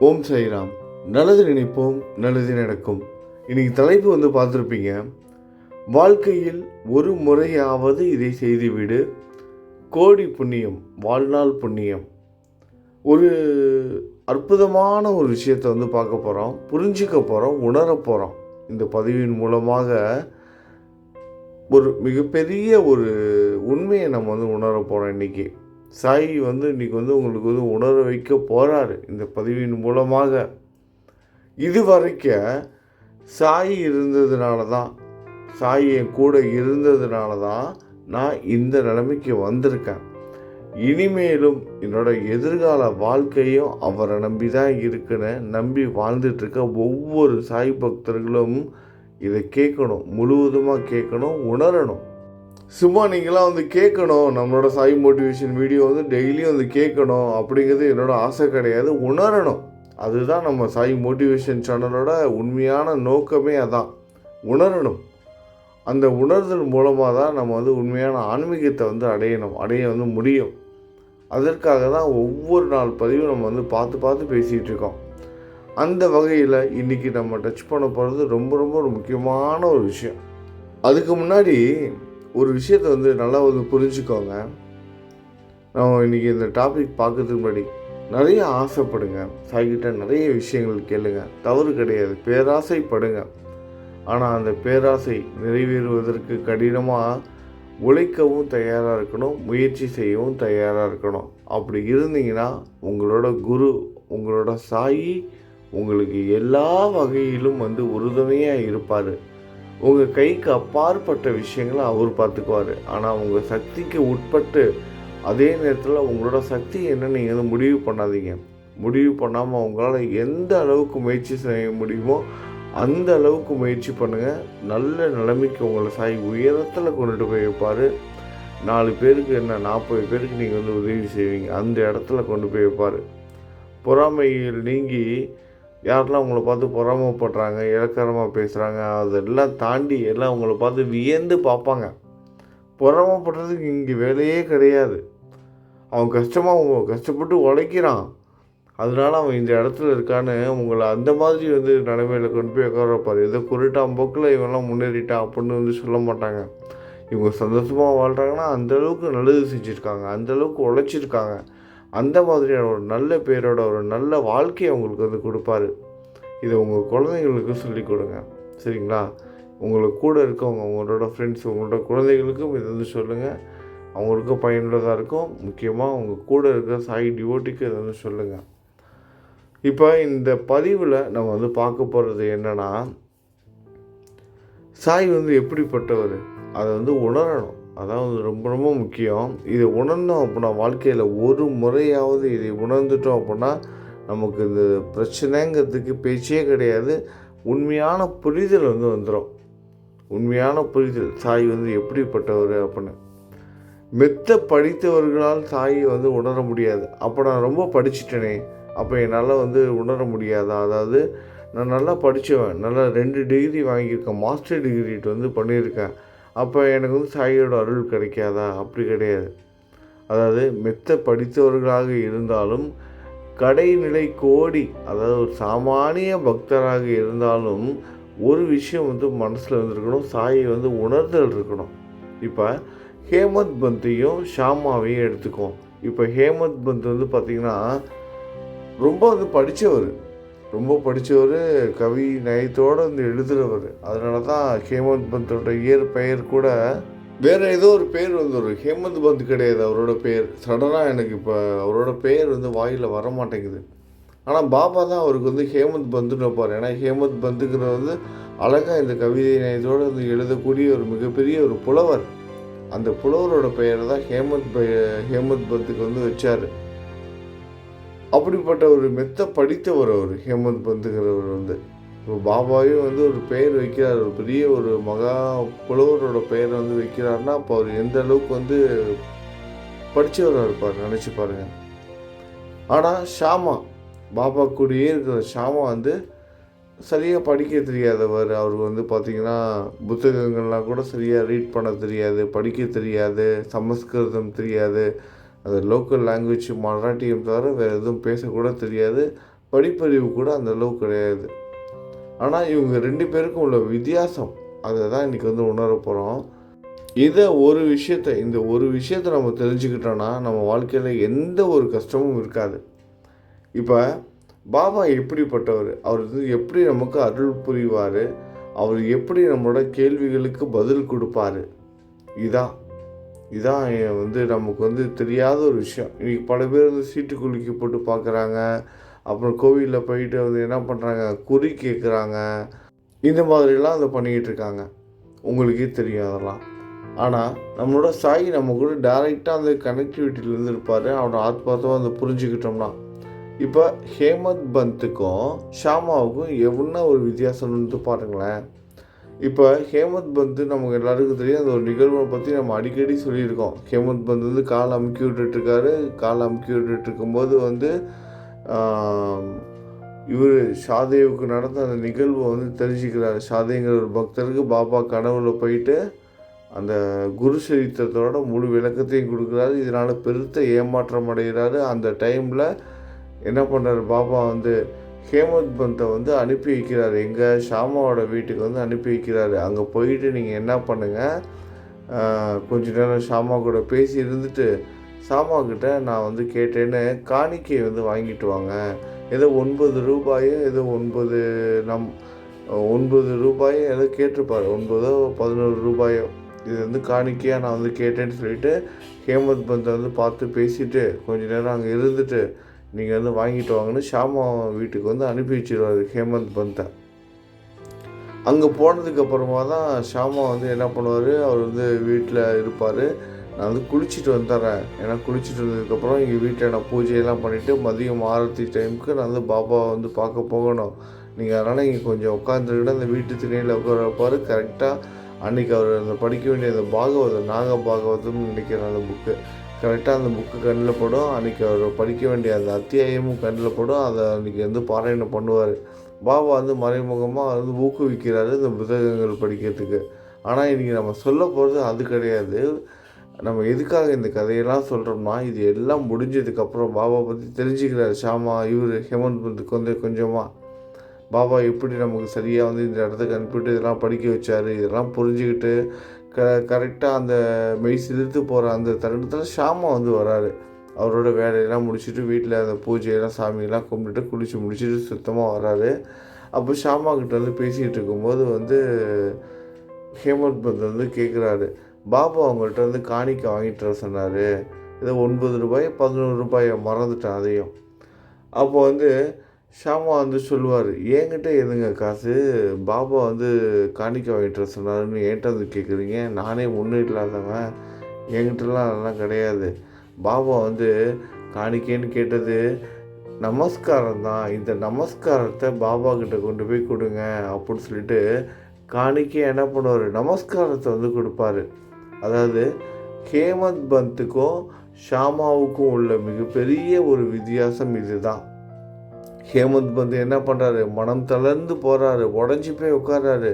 ஓம் சாய்ராம். நல்லது நினைப்போம் நல்லது நடக்கும். இன்னைக்கு தலைப்பு வந்து பார்த்துருப்பீங்க. வாழ்க்கையில் ஒரு முறையாவது இதை செய்துவிடு. கோடி புண்ணியம் வாழ்நாள் புண்ணியம். ஒரு அற்புதமான ஒரு விஷயத்தை வந்து பார்க்க போகிறோம் புரிஞ்சிக்க போகிறோம் உணர போகிறோம் இந்த பதிவின் மூலமாக ஒரு மிகப்பெரிய ஒரு உண்மையை நம்ம வந்து உணர போகிறோம் இன்றைக்கி சாய் வந்து இன்றைக்கி வந்து உங்களுக்கு வந்து உணர வைக்க போகிறாரு இந்த பதிவின் மூலமாக. இது வரைக்கும் சாய் இருந்ததுனால தான் சாய் என் கூட இருந்ததுனால தான் நான் இந்த நிலைமைக்கு வந்திருக்கேன். இனிமேலும் என்னோட எதிர்கால வாழ்க்கையும் அவரை நம்பி தான் இருக்குன்னு நம்பி வாழ்ந்துட்டுருக்க ஒவ்வொரு சாய் பக்தர்களும் இதை கேட்கணும் முழுவதுமாக கேட்கணும் உணரணும். சும்மா நீங்களாம் வந்து கேட்கணும். நம்மளோட சாய் மோட்டிவேஷன் வீடியோ வந்து டெய்லியும் வந்து கேட்கணும் அப்படிங்கிறது என்னோட ஆசை கிடையாது. உணரணும். அதுதான் நம்ம சாய் மோட்டிவேஷன் சேனலோட உண்மையான நோக்கமே அதான். உணரணும். அந்த உணர்தல் மூலமாக தான் நம்ம வந்து உண்மையான ஆன்மீகத்தை வந்து அடையணும். அடைய வந்து முடியும். அதற்காக தான் ஒவ்வொரு நாள் பதிவும் நம்ம வந்து பார்த்து பார்த்து பேசிகிட்டு இருக்கோம். அந்த வகையில் இன்றைக்கி நம்ம டச் பண்ண போகிறது ரொம்ப ரொம்ப ஒரு முக்கியமான ஒரு விஷயம். அதுக்கு முன்னாடி ஒரு விஷயத்தை வந்து நல்லா வந்து புரிஞ்சுக்கோங்க. நம்ம இன்றைக்கி இந்த டாபிக் பார்க்கறதுக்கு முன்னாடி நிறைய ஆசைப்படுங்க. சாய்கிட்ட நிறைய விஷயங்கள் கேளுங்க. தவறு கிடையாது. பேராசைப்படுங்க. ஆனால் அந்த பேராசை நிறைவேறுவதற்கு கடினமாக உழைக்கவும் தயாராக இருக்கணும். முயற்சி செய்யவும் தயாராக இருக்கணும். அப்படி இருந்தீங்கன்னா உங்களோட குரு உங்களோட சாயி உங்களுக்கு எல்லா வகையிலும் வந்து உறுதுணையாக இருப்பார். உங்கள் கைக்கு அப்பாற்பட்ட விஷயங்களை அவர் பார்த்துக்குவார். ஆனால் உங்கள் சக்திக்கு உட்பட்டு அதே நேரத்தில் உங்களோட சக்தி என்ன நீங்கள் வந்து முடிவு பண்ணாதீங்க. முடிவு பண்ணாமல் உங்களால் எந்த அளவுக்கு முயற்சி செய்ய முடியுமோ அந்த அளவுக்கு முயற்சி பண்ணுங்கள் நல்ல நிலைமைக்கு உங்களை சாய் உயரத்தில் கொண்டுட்டு போய் வைப்பார். நாலு பேருக்கு என்ன நாற்பது பேருக்கு நீங்கள் வந்து உதவி செய்வீங்க. அந்த இடத்துல கொண்டு போய் வைப்பார். பொறாமையில் நீங்கி யாரெல்லாம் உங்களை பார்த்து பொறாமப்படுறாங்க இலக்கரமாக பேசுகிறாங்க அதெல்லாம் தாண்டி எல்லாம் உங்களை பார்த்து வியந்து பார்ப்பாங்க. பொறாமப்படுறதுக்கு இங்கே வேலையே கிடையாது. அவன் கஷ்டமாக அவங்க கஷ்டப்பட்டு உழைக்கிறான். அதனால அவன் இந்த இடத்துல இருக்கான்னு உங்களை அந்த மாதிரி வந்து நிலைமையில் கொண்டு போய் உட்கார வைப்பார். ஏதோ குருட்டாம் போக்கில் இவன்லாம் முன்னேறிட்டான் அப்படின்னு வந்து சொல்ல மாட்டாங்க. இவங்க சந்தோஷமாக வாழ்கிறாங்கன்னா அந்த அளவுக்கு நல்லது செஞ்சுருக்காங்க. அந்த அளவுக்கு உழைச்சிருக்காங்க. அந்த மாதிரியான ஒரு நல்ல பேரோட ஒரு நல்ல வாழ்க்கையை அவங்களுக்கு வந்து கொடுப்பாரு. இதை உங்கள் குழந்தைங்களுக்கு சொல்லிக் கொடுங்க. சரிங்களா? உங்களுக்கு கூட இருக்கவங்க உங்களோட ஃப்ரெண்ட்ஸ் உங்களோட குழந்தைகளுக்கும் இதை வந்து சொல்லுங்கள் அவங்களுக்கும் பயனுள்ளதாக இருக்கும். முக்கியமாக உங்கள் கூட இருக்கிற சாய் டிவோட்டிக்கு இதை வந்து சொல்லுங்கள் இப்போ இந்த பதிவில் நம்ம வந்து பார்க்க போகிறது என்னென்னா சாய் வந்து எப்படிப்பட்டவர்? அதை வந்து உணரணும். அதான் ரொம்ப ரொம்ப முக்கியம். இதை உணர்ந்தோம் அப்படின்னா வாழ்க்கையில் ஒரு முறையாவது இதை உணர்ந்துட்டோம் அப்படின்னா நமக்கு இந்த பிரச்சனைங்கிறதுக்கு பேச்சே கிடையாது. உண்மையான புரிதல் வந்து வந்துடும் உண்மையான புரிதல். சாய் வந்து எப்படிப்பட்டவர் அப்படின்னு. மெத்த படித்தவர்களால் தாயை வந்து உணர முடியாது. அப்போ நான் ரொம்ப படிச்சுட்டேனே. அப்போ என்னால் வந்து உணர முடியாதா? அதாவது நான் நல்லா படித்தவன் நல்லா ரெண்டு டிகிரி வாங்கியிருக்கேன். மாஸ்டர் டிகிரிட்டு வந்து பண்ணியிருக்கேன். அப்போ எனக்கு வந்து சாயோட அருள் கிடைக்காதா? அப்படி கிடையாது. அதாவது மெத்த படித்தவர்களாக இருந்தாலும் கடைநிலை கோடி அதாவது ஒரு சாமானிய பக்தராக இருந்தாலும் ஒரு விஷயம் வந்து மனசில் வந்துருக்கணும் சாயை வந்து உணர்தல் இருக்கணும். இப்போ ஹேமந்த் பந்தையும் ஷாமாவையும் எடுத்துக்குவோம். இப்போ ஹேமந்த் பந்த் வந்து பார்த்திங்கன்னா ரொம்ப வந்து படித்தவர் ரொம்ப படித்தவர் கவி நயத்தோடு வந்து எழுதுகிறவர் அதனால தான் ஹேமந்த் பந்தோட இயற் பெயர் கூட வேறு ஏதோ ஒரு பேர் வந்துடும் ஹேமந்த் பந்த் கிடையாது அவரோட பேர். சடனாக எனக்கு இப்போ அவரோட பேர் வந்து வாயில் வர மாட்டேங்குது ஆனால் பாபா தான் அவருக்கு வந்து ஹேமந்த் பந்துன்னு வைப்பார். ஏன்னா ஹேமந்த் பந்துங்கிறது வந்து அழகாக இந்த கவிதை நயத்தோடு வந்து எழுதக்கூடிய ஒரு மிகப்பெரிய ஒரு புலவர். அந்த புலவரோட பெயரை தான் ஹேமந்த் ஹேமந்த் பந்துக்கு வந்து வச்சார். அப்படிப்பட்ட ஒரு மெத்த படித்தவர் அவர். ஹேமந்த் பந்துங்கிறவர் வந்து. இப்போ பாபாவையும் வந்து ஒரு பெயர் வைக்கிறார். ஒரு பெரிய ஒரு மகா புலவரோட பெயரை வந்து வைக்கிறாருன்னா அப்போ அவர் எந்த அளவுக்கு வந்து படித்தவராக இருப்பார்? நினச்சி பாருங்க. ஆனால் ஷாமா பாபா கூடயே இருக்கிற ஷாமா வந்து சரியாக படிக்க தெரியாதவர். அவருக்கு வந்து பார்த்திங்கன்னா புத்தகங்கள்லாம் கூட சரியாக ரீட் பண்ண தெரியாது படிக்க தெரியாது சமஸ்கிருதம் தெரியாது. அது லோக்கல் லாங்குவேஜ் மராட்டியம் தவிர வேறு எதுவும் பேசக்கூட தெரியாது படிப்பறிவு கூட அந்த அளவுக்கு கிடையாது. ஆனால் இவங்க ரெண்டு பேருக்கும் உள்ள வித்தியாசம் அதை தான் இன்றைக்கி வந்து உணர போகிறோம் இதை ஒரு விஷயத்தை இந்த ஒரு விஷயத்தை நம்ம தெரிஞ்சுக்கிட்டோன்னா நம்ம வாழ்க்கையில் எந்த ஒரு கஷ்டமும் இருக்காது. இப்போ பாபா எப்படிப்பட்டவர்? அவர் வந்து எப்படி நமக்கு அருள் புரிவார்? அவர் எப்படி நம்மளோட கேள்விகளுக்கு பதில் கொடுப்பாரு? இதான். இதான் வந்து நமக்கு வந்து தெரியாத ஒரு விஷயம். இன்றைக்கி பல பேர் வந்து சீட்டு குலுக்கி போட்டு பார்க்குறாங்க அப்புறம் கோவிலில் போயிட்டு வந்து என்ன பண்ணுறாங்க குறி கேட்குறாங்க இந்த மாதிரிலாம் அதை பண்ணிக்கிட்டு இருக்காங்க. உங்களுக்கே தெரியும் அதெல்லாம் ஆனால் நம்மளோட சாய் நம்ம கூட டைரெக்டாக அந்த கனெக்டிவிட்டியிலேருந்து இருப்பார். அவனோட ஆத்மார்த்தமாக அதை புரிஞ்சுக்கிட்டோம்னா. இப்போ ஹேமந்த் பந்துக்கும் ஷாமாவுக்கும் எவ்வளோ ஒரு வித்தியாசம்னு பாருங்களேன். இப்போ ஹேமந்த் பந்து நமக்கு எல்லாருக்கும் தெரியும். அந்த ஒரு நிகழ்வை பற்றி நம்ம அடிக்கடி சொல்லியிருக்கோம். ஹேமந்த் பந்த் வந்து கால் அமுக்கி விட்டுட்ருக்காரு. கால் அமுக்கி விட்டுட்டுருக்கும்போது வந்து இவர் ஷாதேவுக்கு நடந்த அந்த நிகழ்வை வந்து தெரிஞ்சுக்கிறார். ஷாதேங்கிற ஒரு பக்தருக்கு பாபா கனவுல போயிட்டு அந்த குரு சரித்திரத்தோட முழு விளக்கத்தையும் கொடுக்குறாரு. இதனால் பெருத்த ஏமாற்றம் அடைகிறாரு. அந்த டைமில் என்ன பண்ணுறாரு பாபா வந்து ஹேமந்த் பந்தை வந்து அனுப்பி வைக்கிறார். எங்கள் ஷாமாவோட வீட்டுக்கு வந்து அனுப்பி வைக்கிறாரு. அங்கே போயிட்டு நீங்கள் என்ன பண்ணுங்கள் கொஞ்ச நேரம் ஷாமா கூட பேசி இருந்துட்டு ஷாமா கிட்ட நான் வந்து கேட்டேன்னு காணிக்கையை வந்து வாங்கிட்டு வாங்க. ஏதோ ஒன்பது ரூபாயோ ஏதோ ஒன்பது நம் ஒன்பது ரூபாயோ ஏதோ கேட்டிருப்பார். ஒன்பதோ பதினோரு ரூபாயோ. இது வந்து காணிக்கையாக நான் வந்து கேட்டேன்னு சொல்லிட்டு ஹேமந்த் பந்தை வந்து பார்த்து பேசிட்டு கொஞ்ச நேரம் அங்கே இருந்துட்டு நீங்கள் வந்து வாங்கிட்டு வாங்கன்னு ஷாமா வீட்டுக்கு வந்து அனுப்பி வச்சிருவார் ஹேமந்த் பந்தை. அங்கே போனதுக்கப்புறமா தான் ஷாமா வந்து என்ன பண்ணுவார் அவர் வந்து வீட்டில் இருப்பார். நான் வந்து குளிச்சுட்டு வந்துடுறேன். ஏன்னா குளிச்சுட்டு வந்ததுக்கப்புறம் எங்கள் வீட்டில் நான் பூஜையெல்லாம் பண்ணிவிட்டு மதியம் ஆரத்தி டைமுக்கு நான் வந்து பாபாவை வந்து பார்க்க போகணும். நீங்கள் அதனால் இங்கே கொஞ்சம் உட்காந்துருக்கிட்டு அந்த வீட்டு திணையில் உட்கார வைப்பார். கரெக்டாக அன்றைக்கி அவர் அந்த படிக்க வேண்டிய அந்த பாகவதம் நாக பாகவதம்னு நினைக்கிறேன் அந்த புக்கு கரெக்டாக அந்த புக்கு கண்ணில் படும். அன்றைக்கி அவர் படிக்க வேண்டிய அந்த அத்தியாயமும் கண்ணில் படும். அதை அன்றைக்கி வந்து பாராயணம் பண்ணுவார். பாபா வந்து மறைமுகமாக வந்து ஊக்குவிக்கிறாரு இந்த புத்தகங்கள் படிக்கிறதுக்கு. ஆனால் இன்றைக்கி நம்ம சொல்ல போகிறது அது கிடையாது. நம்ம எதுக்காக இந்த கதையெல்லாம் சொல்கிறோம்னா இது எல்லாம் முடிஞ்சதுக்கப்புறம் பாபா பற்றி தெரிஞ்சுக்கிறார். ஷாமா இவர் ஹேமந்த் பந்துக்கு வந்து கொஞ்சமாக பாபா எப்படி நமக்கு சரியாக வந்து இந்த இடத்துக்கு அனுப்பிட்டு இதெல்லாம் படிக்க வச்சார் இதெல்லாம் புரிஞ்சுக்கிட்டு க கரெக்டாக அந்த மெய் சிலிர்த்து போகிற அந்த தருணத்தில் ஷாமா வந்து வராரு. அவரோட வேலையெல்லாம் முடிச்சுட்டு வீட்டில் அந்த பூஜையெல்லாம் சாமியெல்லாம் கும்பிட்டுட்டு குளித்து முடிச்சுட்டு சுத்தமாக வராரு. அப்போ ஷாமா கிட்ட வந்து பேசிகிட்டு இருக்கும்போது வந்து ஹேமந்த் பந்த் வந்து கேட்குறாரு பாபா அவங்கள்ட்ட வந்து காணிக்க வாங்கிட்டு வர சொன்னார். இதை ஒன்பது ரூபாய் பதினோரு ரூபாயை மறந்துட்டேன் அதையும். அப்போ வந்து ஷாமா வந்து சொல்லுவார் என்கிட்ட எதுங்க காசு. பாபா வந்து காணிக்க வாங்கிட்டு வர சொன்னாருன்னு என்கிட்ட வந்து கேட்குறீங்க நானே ஒன்றும் இல்லாதவன் என்கிட்டலாம் அதெல்லாம் கிடையாது. பாபா வந்து காணிக்கேன்னு கேட்டது நமஸ்காரம் தான். இந்த நமஸ்காரத்தை பாபா கிட்ட கொண்டு போய் கொடுங்க. அப்படின்னு சொல்லிட்டு காணிக்கை என்ன பண்ணுவார்? நமஸ்காரத்தை வந்து கொடுப்பாரு. அதாவது ஹேமந்த் பந்துக்கும் ஷாமாவுக்கும் உள்ள மிகப்பெரிய ஒரு வித்தியாசம் இதுதான். ஹேமந்த் வந்து என்ன பண்ணுறாரு மனம் தளர்ந்து போகிறாரு உடஞ்சி போய் உட்கார்றாரு.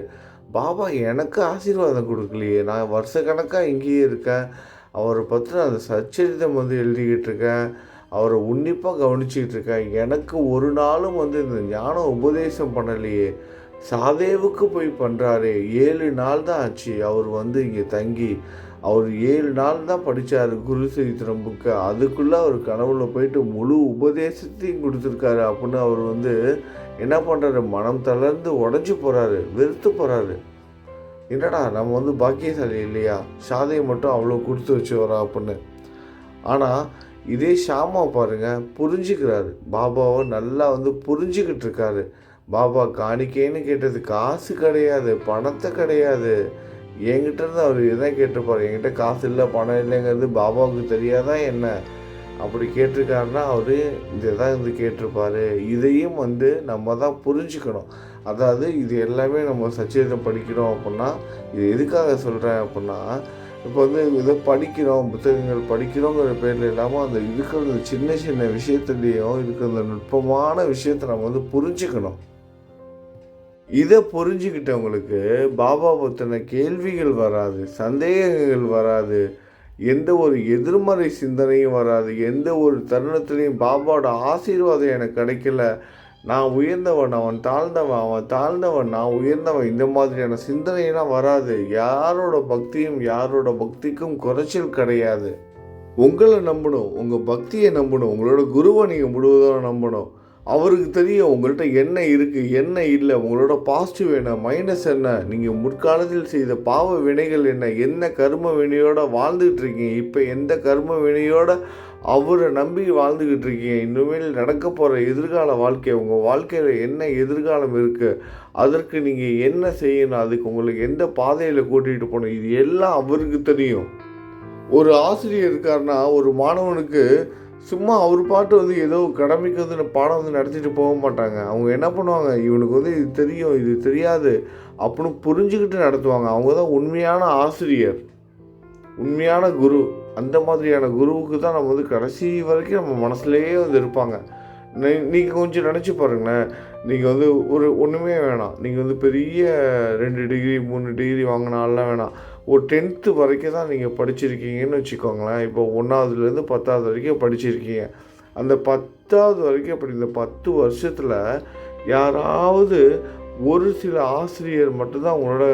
பாபா எனக்கு ஆசீர்வாதம் கொடுக்கலையே. நான் வருஷ கணக்காக இங்கேயே இருக்கேன். அவரை பற்றின அந்த சச்சரிதம் வந்து எழுதிக்கிட்டு இருக்கேன். அவரை உன்னிப்பாக கவனிச்சிக்கிட்டு இருக்கேன். எனக்கு ஒரு நாளும் வந்து இந்த ஞானம் உபதேசம் பண்ணலையே. சாதேவுக்கு போய் பண்ணுறாரு ஏழு நாள் தான் ஆச்சு. அவர் வந்து இங்கே தங்கி அவர் ஏழு நாள் தான் படித்தார் குரு சரித்திரம் புக்கை அதுக்குள்ளே அவர் கனவுல போயிட்டு முழு உபதேசத்தையும் கொடுத்துருக்காரு. அப்படின்னு அவர் வந்து என்ன பண்ணுறாரு மனம் தளர்ந்து உடஞ்சி போகிறாரு வெறுத்து போகிறாரு என்னடா நம்ம வந்து பாக்கியசாலி இல்லையா? சாதையை மட்டும் அவ்வளோ கொடுத்து வச்சு வரா அப்படின்னு. ஆனால் இதே ஷாமா பாருங்க புரிஞ்சுக்கிறாரு. பாபாவை நல்லா வந்து புரிஞ்சுக்கிட்டு இருக்காரு. பாபா காணிக்கேன்னு கேட்டது காசு கிடையாது பணத்தை கிடையாது. என்கிட்ட இருந்து அவர் இதான் கேட்டிருப்பார்? என்கிட்ட காசு இல்லை பணம் இல்லைங்கிறது பாபாவுக்கு தெரியாதா என்ன? அப்படி கேட்டிருக்காருன்னா அவர் இதை வந்து கேட்டிருப்பாரு. இதையும் வந்து நம்ம தான் புரிஞ்சுக்கணும். அதாவது இது எல்லாமே நம்ம சச்சரிதம் படிக்கிறோம் அப்படின்னா இது எதுக்காக சொல்கிறேன் அப்படின்னா இப்போ வந்து இதை படிக்கிறோம் புத்தகங்கள் படிக்கிறோங்கிற பேரில் இல்லாமல் அந்த இருக்கிற சின்ன சின்ன விஷயத்துலேயும் இருக்கிற அந்த நுட்பமான விஷயத்தை நம்ம வந்து புரிஞ்சுக்கணும். இதை புரிஞ்சுக்கிட்டவங்களுக்கு பாபா பற்றின கேள்விகள் வராது சந்தேகங்கள் வராது எந்த ஒரு எதிர்மறை சிந்தனையும் வராது எந்த ஒரு தருணத்துலேயும் பாபாவோட ஆசீர்வாதம் எனக்கு கிடைக்கல நான் உயர்ந்தவன் அவன் தாழ்ந்தவன் அவன் தாழ்ந்தவன் நான் உயர்ந்தவன் இந்த மாதிரியான சிந்தனையெல்லாம் வராது. யாரோட பக்தியும் யாரோட பக்திக்கும் குறைச்சல் கிடையாது. உங்களை நம்பணும் உங்கள் பக்தியை நம்பணும் உங்களோட குருவை நீங்கள் முழுவதும் நம்பணும். அவருக்கு தெரியும் உங்கள்கிட்ட என்ன இருக்குது என்ன இல்லை உங்களோட பாசிட்டிவ் என்ன மைனஸ் என்ன நீங்கள் முற்காலத்தில் செய்த பாவ வினைகள் என்ன என்ன கர்ம வினையோடு வாழ்ந்துக்கிட்டு இருக்கீங்க இப்போ எந்த கர்ம வினையோடு அவரை நம்பி வாழ்ந்துக்கிட்டு இருக்கீங்க இனிமேல் நடக்க போகிற எதிர்கால வாழ்க்கை உங்கள் வாழ்க்கையில் என்ன எதிர்காலம் இருக்குது அதற்கு நீங்கள் என்ன செய்யணும் அதுக்கு உங்களுக்கு எந்த பாதையில் கூட்டிகிட்டு போகணும் இது எல்லாம் அவருக்கு தெரியும். ஒரு ஆசிரியர் இருக்காருன்னா ஒரு மாணவனுக்கு சும்மா அவர் பாட்டு வந்து ஏதோ கடமைக்கு வந்து பாடம் வந்து நடத்திட்டு போக மாட்டாங்க. அவங்க என்ன பண்ணுவாங்க? இவனுக்கு வந்து இது தெரியும் இது தெரியாது அப்படின்னு புரிஞ்சுக்கிட்டு நடத்துவாங்க. அவங்க தான் உண்மையான ஆசிரியர். உண்மையான குரு. அந்த மாதிரியான குருவுக்கு தான் நம்ம வந்து கடைசி வரைக்கும் நம்ம மனசுலேயே வந்து இருப்பாங்க. நீங்கள் கொஞ்சம் நினச்சி பாருங்களேன். நீங்கள் வந்து ஒரு ஒன்றுமே வேணாம். நீங்கள் வந்து பெரிய ரெண்டு டிகிரி மூணு டிகிரி வாங்கினாலாம் வேணாம். ஒரு டென்த்து வரைக்கும் தான் நீங்கள் படிச்சிருக்கீங்கன்னு வச்சுக்கோங்களேன். இப்போ ஒன்றாவதுலேருந்து பத்தாவது வரைக்கும் படிச்சிருக்கீங்க. அந்த பத்தாவது வரைக்கும் அப்படி இந்த பத்து வருஷத்தில் யாராவது ஒரு சில ஆசிரியர் மட்டும்தான் உங்களோட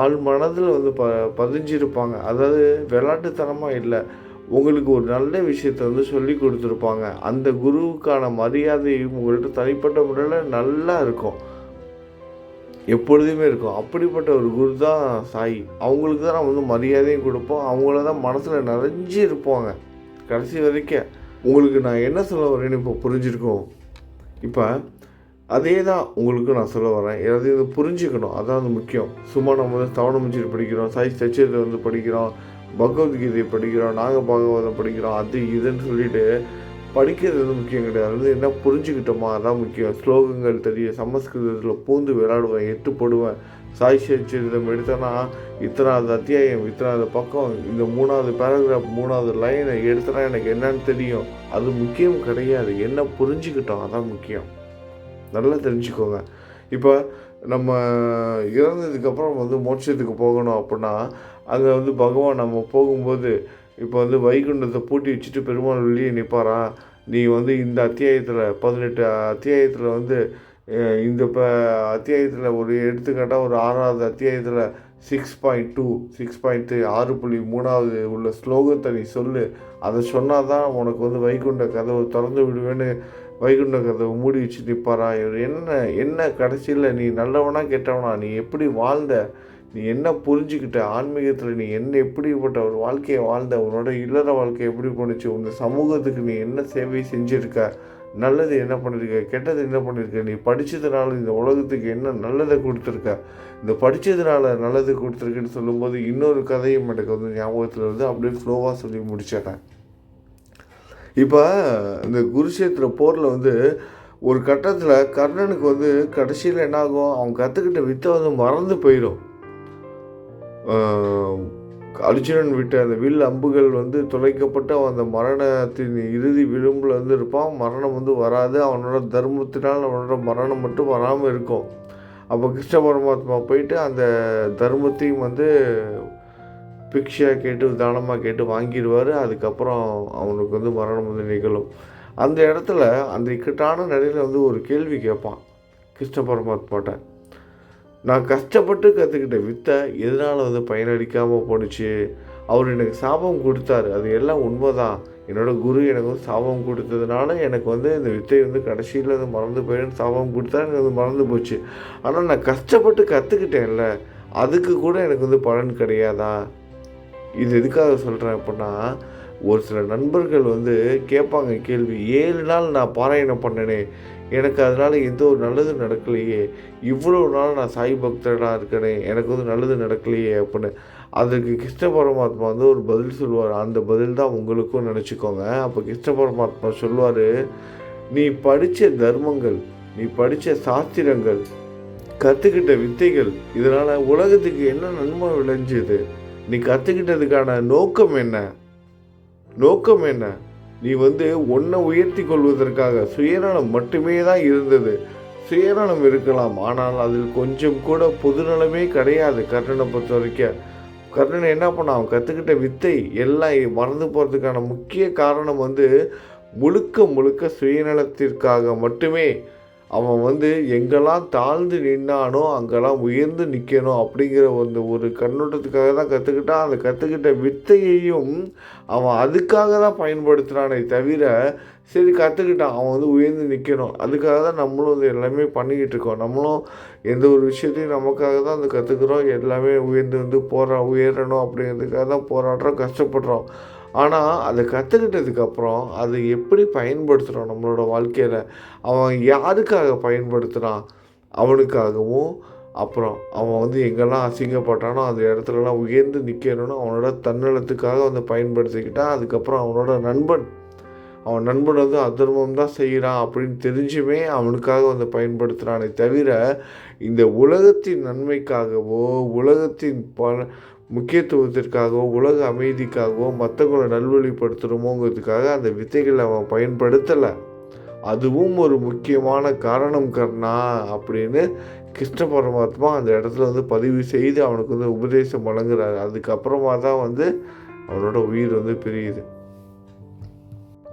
ஆள் மனதில் வந்து ப பதிஞ்சிருப்பாங்க. அதாவது விளாட்டுத்தனமாக இல்லை. உங்களுக்கு ஒரு நல்ல விஷயத்த வந்து சொல்லி கொடுத்துருப்பாங்க. அந்த குருவுக்கான மரியாதையும் உங்கள்கிட்ட தனிப்பட்ட முறையில் நல்லா இருக்கும். எப்பொழுதுமே இருக்கும். அப்படிப்பட்ட ஒரு குரு தான் சாய். அவங்களுக்கு தான் நம்ம வந்து மரியாதையும் கொடுப்போம். அவங்கள தான் மனசில் நிறைஞ்சு இருப்பாங்க. கடைசி வரைக்கும். உங்களுக்கு நான் என்ன சொல்ல வரேன்னு இப்போ புரிஞ்சிருக்கோம்? இப்போ அதே தான் உங்களுக்கு நான் சொல்ல வரேன். எல்லாத்தையும் வந்து புரிஞ்சுக்கணும். அதான் வந்து முக்கியம். சும்மா நம்ம வந்து தவணமுச்சிட்டு படிக்கிறோம். சாய் சச்சரித்தை வந்து படிக்கிறோம். பகவத்கீதை படிக்கிறோம். நாங்கள் பாகவதம் படிக்கிறோம். அது இதுன்னு சொல்லிட்டு படிக்கிறது வந்து முக்கியம் கிடையாது. அது வந்து என்ன புரிஞ்சுக்கிட்டோமா அதான் முக்கியம். ஸ்லோகங்கள் தெரியும். சமஸ்கிருதத்தில் பூந்து விளையாடுவேன் எட்டு போடுவேன் சாய் சரித்திரம் எடுத்தேன்னா இத்தனாவது அத்தியாயம் இத்தனாவது பக்கம் இந்த மூணாவது பேராகிராஃப் மூணாவது லைனை எடுத்தனா எனக்கு என்னன்னு தெரியும். அது முக்கியம் கிடையாது. என்ன புரிஞ்சுக்கிட்டோம் அதான் முக்கியம். நல்லா தெரிஞ்சுக்கோங்க. இப்போ நம்ம இறந்ததுக்கப்புறம் வந்து மோட்சத்துக்கு போகணும் அப்படின்னா அங்கே வந்து பகவான் நம்ம போகும்போது இப்போ வந்து வைகுண்டத்தை பூட்டி வச்சுட்டு பெருமாள் வெளியே நிற்பாரா நீ வந்து இந்த அத்தியாயத்தில் பதினெட்டு அத்தியாயத்தில் வந்து இந்த இப்போ அத்தியாயத்தில் ஒரு எடுத்துக்காட்டால் ஒரு ஆறாவது அத்தியாயத்தில் six point two six point three ஆறு புள்ளி மூணாவது உள்ள ஸ்லோகத்தை நீ சொல்லு. அதை சொன்னால் தான் உனக்கு வந்து வைகுண்ட கதவை திறந்து விடுவேன்னு வைகுண்ட கதவை மூடி வச்சு நிற்பாரா இவர் என்ன என்ன கடைசியில் நீ நல்லவனா கெட்டவனா? நீ எப்படி வாழ்ந்த நீ என்ன புரிஞ்சுக்கிட்ட? ஆன்மீகத்தில் நீ என்ன எப்படிப்பட்ட ஒரு வாழ்க்கையை வாழ்ந்த? உன்னோட இல்லற வாழ்க்கை எப்படி போணுச்சு? உன் சமூகத்துக்கு நீ என்ன சேவை செஞ்சுருக்க? நல்லது என்ன பண்ணியிருக்க கெட்டது என்ன பண்ணியிருக்க நீ படித்ததுனால இந்த உலகத்துக்கு என்ன நல்லதை கொடுத்துருக்க? இந்த படித்ததுனால நல்லது கொடுத்துருக்குன்னு சொல்லும்போது இன்னொரு கதையும் எனக்கு வந்து ஞாபகத்தில் வந்து அப்படியே ஃப்ளோவாக சொல்லி முடிச்சிடுறேன். இப்போ இந்த குருஷேத்திர போரில் வந்து ஒரு கட்டத்தில் கர்ணனுக்கு வந்து கடைசியில் என்னாகும்? அவன் கற்றுக்கிட்ட வித்தை வந்து மறந்து போயிடும். அர்ஜுனன் விட்ட அந்த வில் அம்புகள் வந்து துளைக்கப்பட்டு அவன் அந்த மரணத்தின் இறுதி விளிம்பில் வந்து இருப்பான். மரணம் வந்து வராது. அவனோட தர்மத்தினால் அவனோட மரணம் மட்டும் வராமல் இருக்கும். அப்போ கிருஷ்ண பரமாத்மா போயிட்டு அந்த தர்மத்தையும் வந்து பிக்ஷையாக கேட்டு தானமாக கேட்டு வாங்கிடுவார். அதுக்கப்புறம் அவனுக்கு வந்து மரணம் வந்து நிகழும். அந்த இடத்துல அந்த இக்கட்டான நிலையில் வந்து ஒரு கேள்வி கேட்பான் கிருஷ்ண பரமாத்மாட்ட. நான் கஷ்டப்பட்டு கற்றுக்கிட்ட வித்தை எதனால் வந்து பயனளிக்காமல் போணுச்சு? அவர் எனக்கு சாபம் கொடுத்தாரு. அது எல்லாம் உண்மைதான். என்னோட குரு எனக்கு வந்து சாபம் கொடுத்ததுனால எனக்கு வந்து இந்த வித்தை வந்து கடைசியில் வந்து மறந்து போயிடுன்னு சாபம் கொடுத்தா எனக்கு வந்து மறந்து போச்சு. ஆனால் நான் கஷ்டப்பட்டு கற்றுக்கிட்டேன்ல அதுக்கு கூட எனக்கு வந்து பலன் கிடையாதா? இது எதுக்காக சொல்கிறேன் அப்படின்னா ஒரு சில நண்பர்கள் வந்து கேட்பாங்க கேள்வி ஏழு நாள் நான் பாராயணம் பண்ணனே எனக்கு அதனால் எந்த ஒரு நல்லது நடக்கலையே. இவ்வளோ நாள் நான் சாய் பக்தராக இருக்கனே எனக்கு வந்து நல்லது நடக்கலையே அப்படின்னு. அதுக்கு கிருஷ்ண பரமாத்மா வந்து ஒரு பதில் சொல்லுவார். அந்த பதில் தான் உங்களுக்கும் நினச்சிக்கோங்க. அப்போ கிருஷ்ண பரமாத்மா சொல்லுவார் நீ படித்த தர்மங்கள் நீ படித்த சாஸ்திரங்கள் கற்றுக்கிட்ட வித்தைகள் இதனால் உலகத்துக்கு என்ன நன்மை விளைஞ்சுது? நீ கற்றுக்கிட்டதுக்கான நோக்கம் என்ன? நோக்கம் என்ன? நீ வந்து ஒன்றை உயர்த்தி கொள்வதற்காக சுயநலம் மட்டுமே தான் இருந்தது. சுயநலம் இருக்கலாம். ஆனால் அதில் கொஞ்சம் கூட பொதுநலமே கிடையாது கர்ணனை பொறுத்த வரைக்கும் கர்ணன் என்ன பண்ணான்? அவன் கற்றுக்கிட்ட வித்தை எல்லாம் மறந்து போகிறதுக்கான முக்கிய காரணம் வந்து முழுக்க முழுக்க சுயநலத்திற்காக மட்டுமே. அவன் வந்து எங்கெல்லாம் தாழ்ந்து நின்னானோ அங்கெல்லாம் உயர்ந்து நிற்கணும் அப்படிங்கிற அந்த ஒரு கண்ணோட்டத்துக்காக தான் கற்றுக்கிட்டான் அந்த கற்றுக்கிட்ட வித்தையையும் அவன் அதுக்காக தான் பயன்படுத்துகிறானே தவிர சரி கற்றுக்கிட்டான் அவன் வந்து உயர்ந்து நிற்கணும் அதுக்காக தான் நம்மளும் வந்து எல்லாமே பண்ணிக்கிட்டு இருக்கோம். நம்மளும் எந்த ஒரு விஷயத்தையும் நமக்காக தான் வந்து கற்றுக்குறோம் எல்லாமே உயர்ந்து வந்து போரா உயரணும் அப்படிங்கிறதுக்காக தான் போராடுறோம் கஷ்டப்படுறோம். ஆனால் அதை கற்றுக்கிட்டதுக்கப்புறம் அதை எப்படி பயன்படுத்துகிறோம் நம்மளோட வாழ்க்கையில்? அவன் யாருக்காக பயன்படுத்துகிறான் அவனுக்காகவும். அப்புறம் அவன் வந்து எங்கெல்லாம் அசிங்கப்பட்டானோ அந்த இடத்துலலாம் உயர்ந்து நிற்கணும்னு அவனோட தன்னலத்துக்காக வந்து பயன்படுத்திக்கிட்டான் அதுக்கப்புறம் அவனோட நண்பன். அவன் நண்பன் வந்து அதர்மம் தான் செய்கிறான் அப்படின்னு தெரிஞ்சுமே அவனுக்காக வந்து பயன்படுத்துகிறானே தவிர இந்த உலகத்தின் நன்மைக்காகவோ உலகத்தின் பல முக்கியத்துவத்திற்காகவோ உலக அமைதிக்காகவோ மற்றவங்களை நல்வழிப்படுத்தணுமோங்கிறதுக்காக அந்த வித்தைகளை அவன் பயன்படுத்தலை. அதுவும் ஒரு முக்கியமான காரணம் கர்ணா அப்படின்னு கிருஷ்ண பரமாத்மா அந்த இடத்துல வந்து பதிவு செய்து அவனுக்கு வந்து உபதேசம் வழங்குறாரு. அதுக்கப்புறமா தான் வந்து அவனோட உயிர் வந்து பிரியுது.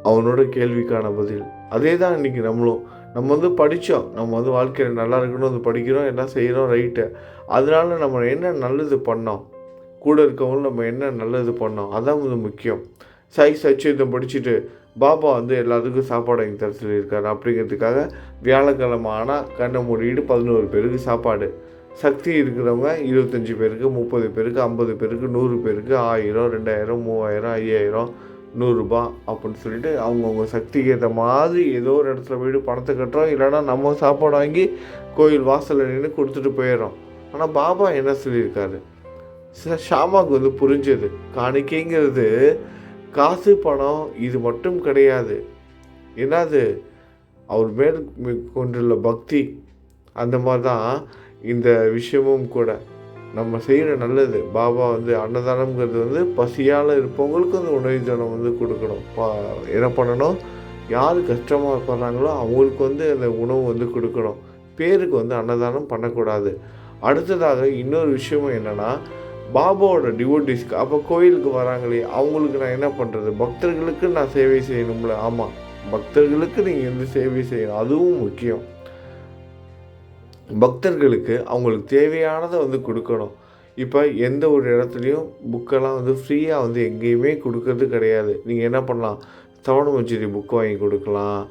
அவனோட கேள்விக்கான பதில். அதே தான் இன்றைக்கி நம்மளும். நம்ம வந்து படித்தோம் நம்ம வந்து வாழ்க்கையில் நல்லா இருக்கணும் வந்து படிக்கிறோம். எல்லாம் செய்கிறோம் ரைட்டு. அதனால நம்ம என்ன நல்லது பண்ணோம்? கூட இருக்கவங்களும் நம்ம என்ன நல்லது பண்ணோம் அதான் வந்து முக்கியம். சாய் சச்சிதம் படிச்சுட்டு பாபா வந்து எல்லாத்துக்கும் சாப்பாடு வாங்கி தர சொல்லியிருக்காரு. அப்படிங்கிறதுக்காக வியாழக்கிழமை ஆனால் கண்ணை மூடிட்டு பதினோரு பேருக்கு சாப்பாடு. சக்தி இருக்கிறவங்க இருபத்தஞ்சி பேருக்கு முப்பது பேருக்கு ஐம்பது பேருக்கு நூறு பேருக்கு ஆயிரம் ரெண்டாயிரம் மூவாயிரம் ஐயாயிரம் நூறுரூபா அப்படின்னு சொல்லிட்டு அவங்கவுங்க சக்திக்கு ஏற்ற மாதிரி ஏதோ ஒரு இடத்துல போய்ட்டு பணத்தை கட்டுறோம். இல்லைன்னா நம்ம சாப்பாடு வாங்கி கோயில் வாசலில் நின்று கொடுத்துட்டு போயிடுறோம். ஆனால் பாபா என்ன சொல்லியிருக்காரு? சில ஷாமாவுக்கு வந்து புரிஞ்சது. காணிக்கைங்கிறது காசு பணம் இது மட்டும் கிடையாது. என்னது? அவர் மேல் கொண்டுள்ள பக்தி. அந்த மாதிரி தான் இந்த விஷயமும் கூட. நம்ம செய்கிற நல்லது. பாபா வந்து அன்னதானம்ங்கிறது வந்து பசியால் இருப்பவங்களுக்கு அந்த உணவு தானம் வந்து கொடுக்கணும். பா என்ன பண்ணணும்? யார் கஷ்டமாக படுறாங்களோ அவங்களுக்கு வந்து அந்த உணவு வந்து கொடுக்கணும். பேருக்கு வந்து அன்னதானம் பண்ணக்கூடாது. அடுத்ததாக இன்னொரு விஷயமும் என்னென்னா பாபாவோட டிவோட்டிஸ்க்கு அப்போ கோயிலுக்கு வராங்களே அவங்களுக்கு நான் என்ன பண்ணுறது பக்தர்களுக்கு நான் சேவை செய்யணும்ல. ஆமாம் பக்தர்களுக்கு நீங்கள் வந்து சேவை செய்யணும். அதுவும் முக்கியம். பக்தர்களுக்கு அவங்களுக்கு தேவையானதை வந்து கொடுக்கணும். இப்போ எந்த ஒரு இடத்துலையும் புக்கெல்லாம் வந்து ஃப்ரீயாக வந்து எங்கேயுமே கொடுக்கறது கிடையாது. நீங்கள் என்ன பண்ணலாம்? சவணமஞ்சரி புக் வாங்கி கொடுக்கலாம்.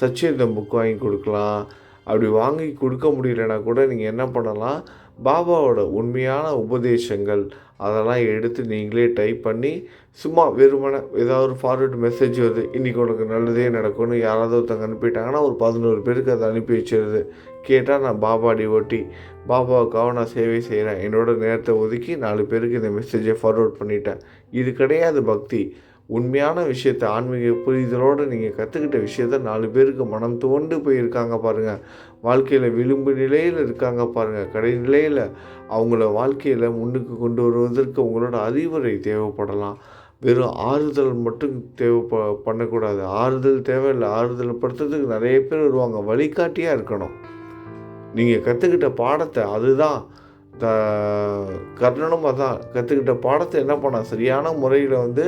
சச்சிதம் புக் வாங்கி கொடுக்கலாம். அப்படி வாங்கி கொடுக்க முடியலன்னா கூட நீங்கள் என்ன பண்ணலாம்? பாபாவோட உண்மையான உபதேசங்கள் அதெல்லாம் எடுத்து நீங்களே டைப் பண்ணி சும்மா வெறுமனை ஏதாவது ஒரு ஃபார்வர்டு மெசேஜ் வருது இன்றைக்கி உனக்கு நல்லதே நடக்கும்னு யாராவது ஒருத்தவங்க அனுப்பிட்டாங்கன்னா ஒரு பதினோரு பேருக்கு அதை அனுப்பி வச்சிருது. கேட்டால் நான் பாபா டிவோட்டி பாபாவுக்காக நான் சேவை செய்கிறேன் என்னோட நேரத்தை ஒதுக்கி நாலு பேருக்கு இந்த மெசேஜை ஃபார்வர்ட் பண்ணிட்டேன். இது கிடையாது பக்தி. உண்மையான விஷயத்த ஆன்மீக புரிதலோடு நீங்கள் கற்றுக்கிட்ட விஷயத்த நாலு பேருக்கு மனம் தோண்டு போயிருக்காங்க பாருங்கள் வாழ்க்கையில் விளிம்பு நிலையில் இருக்காங்க பாருங்கள் கடை நிலையில் அவங்கள வாழ்க்கையில் முன்னுக்கு கொண்டு வருவதற்கு உங்களோட அறிவுரை தேவைப்படலாம். வெறும் ஆறுதல் மட்டும் தேவைப்ப பண்ணக்கூடாது. ஆறுதல் தேவையில்லை. ஆறுதல் படுத்துறதுக்கு நிறைய பேர் வருவாங்க. வழிகாட்டியாக இருக்கணும். நீங்கள் கற்றுக்கிட்ட பாடத்தை அதுதான். த கர்ணனும் அதான். கற்றுக்கிட்ட பாடத்தை என்ன பண்ணால் சரியான முறையில் வந்து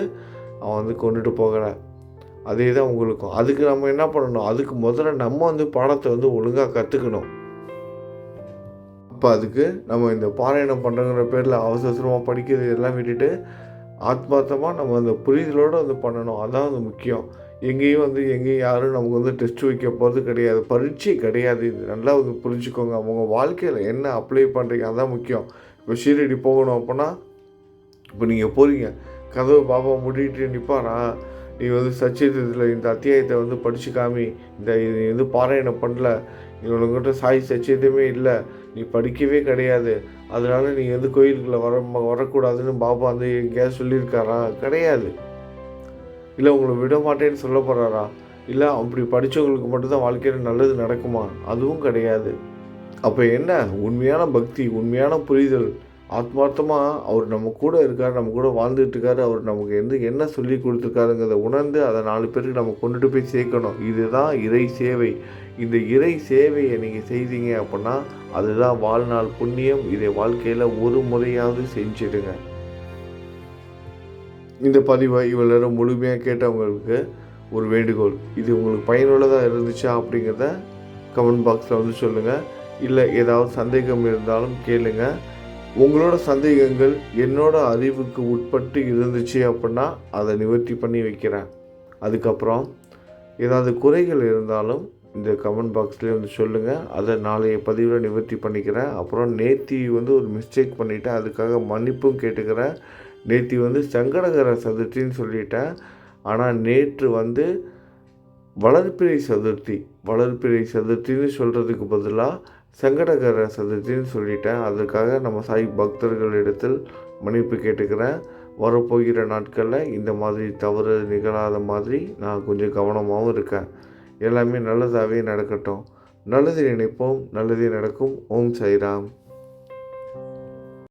அவன் வந்து கொண்டுட்டு போகிற அதே தான் உங்களுக்கும். அதுக்கு நம்ம என்ன பண்ணணும்? அதுக்கு முதல்ல நம்ம வந்து பாடத்தை வந்து ஒழுங்காக கற்றுக்கணும் அப்போ அதுக்கு நம்ம இந்த பாராயணம் பண்ணுறங்கிற பேரில் அவசர அவசரமாக படிக்கிறது எல்லாம் விட்டுட்டு ஆத்மார்த்தமாக நம்ம அந்த புரிதலோடு வந்து பண்ணணும். அதான் வந்து முக்கியம். எங்கேயும் வந்து எங்கேயும் யாரும் நமக்கு வந்து டெஸ்ட் வைக்க போகிறது கிடையாது. பரீட்சை கிடையாது. இது நல்லா வந்து புரிஞ்சுக்கோங்க. அவங்க வாழ்க்கையில் என்ன அப்ளை பண்ணுறீங்க அதான் முக்கியம். இப்போ ஷீரடி போகணும் அப்படின்னா இப்போ நீங்கள் போகிறீங்க கதவு பாபா மூடிட்டு நிற்பாரா நீ வந்து சச்சியத்தில் இந்த அத்தியாயத்தை வந்து படித்து காமி. இந்த இது நீ வந்து பாராயணம் பண்ணல. இவனுங்கிட்ட சாய் சச்சியத்தையுமே இல்லை. நீ படிக்கவே கிடையாது. அதனால நீ வந்து கோயிலுக்குள்ளே வர வரக்கூடாதுன்னு பாபா வந்து எங்கேயாவது சொல்லியிருக்காரா? கிடையாது. இல்லை உங்களை விட மாட்டேன்னு சொல்ல போகிறாரா இல்லை அப்படி படித்தவங்களுக்கு மட்டும்தான் வாழ்க்கையில் நல்லது நடக்குமா? அதுவும் கிடையாது. அப்போ என்ன? உண்மையான பக்தி உண்மையான புரிதல். ஆத்மார்த்தமாக அவர் நம்ம கூட இருக்கார் நம்ம கூட வாழ்ந்துட்டு இருக்காரு அவர் நமக்கு எந்த என்ன சொல்லி கொடுத்துருக்காருங்கிறத உணர்ந்து அதை நாலு பேருக்கு நம்ம கொண்டுட்டு போய் சேர்க்கணும். இதுதான் இறை சேவை. இந்த இறை சேவையை நீங்கள் செய்தீங்க அப்படின்னா அதுதான் வாழ்நாள் புண்ணியம். இதை வாழ்க்கையில் ஒரு முறையாவது செஞ்சிடுங்க. இந்த பதிவை இவ்வளோ முழுமையாக கேட்டவங்களுக்கு ஒரு வேண்டுகோள். இது உங்களுக்கு பயனுள்ளதாக இருந்துச்சா அப்படிங்கிறத கமெண்ட் பாக்ஸில் வந்து சொல்லுங்கள் இல்லை ஏதாவது சந்தேகம் இருந்தாலும் கேளுங்கள் உங்களோட சந்தேகங்கள் என்னோட அறிவுக்கு உட்பட்டு இருந்துச்சு அப்படின்னா அதை நிவர்த்தி பண்ணி வைக்கிறேன். அதுக்கப்புறம் ஏதாவது குறைகள் இருந்தாலும் இந்த கமெண்ட் பாக்ஸ்லேயே வந்து சொல்லுங்கள் அதை நாளைய பதிவில் நிவர்த்தி பண்ணிக்கிறேன். அப்புறம் நேத்தி வந்து ஒரு மிஸ்டேக் பண்ணிவிட்டேன் அதுக்காக மன்னிப்பும் கேட்டுக்கிறேன். நேத்தி வந்து சங்கடகர சதுர்த்தின்னு சொல்லிட்டேன். ஆனால் நேற்று வந்து வளர்ப்பிறை சதுர்த்தி. வளர்பிறை சதுர்த்தின்னு சொல்கிறதுக்கு பதிலாக சங்கடகர சதுர்த்தின்னு சொல்லிட்டேன். அதுக்காக நம்ம சாய் பக்தர்களிடத்தில் மன்னிப்பு கேட்டுக்கிறேன். வரப்போகிற நாட்களில் இந்த மாதிரி தவறு நிகழாத மாதிரி நான் கொஞ்சம் கவனமாகவும் இருக்கேன். எல்லாமே நல்லதாகவே நடக்கட்டும். நல்லது நினைப்போம். நல்லதே நடக்கும். ஓம் சாய்ராம்.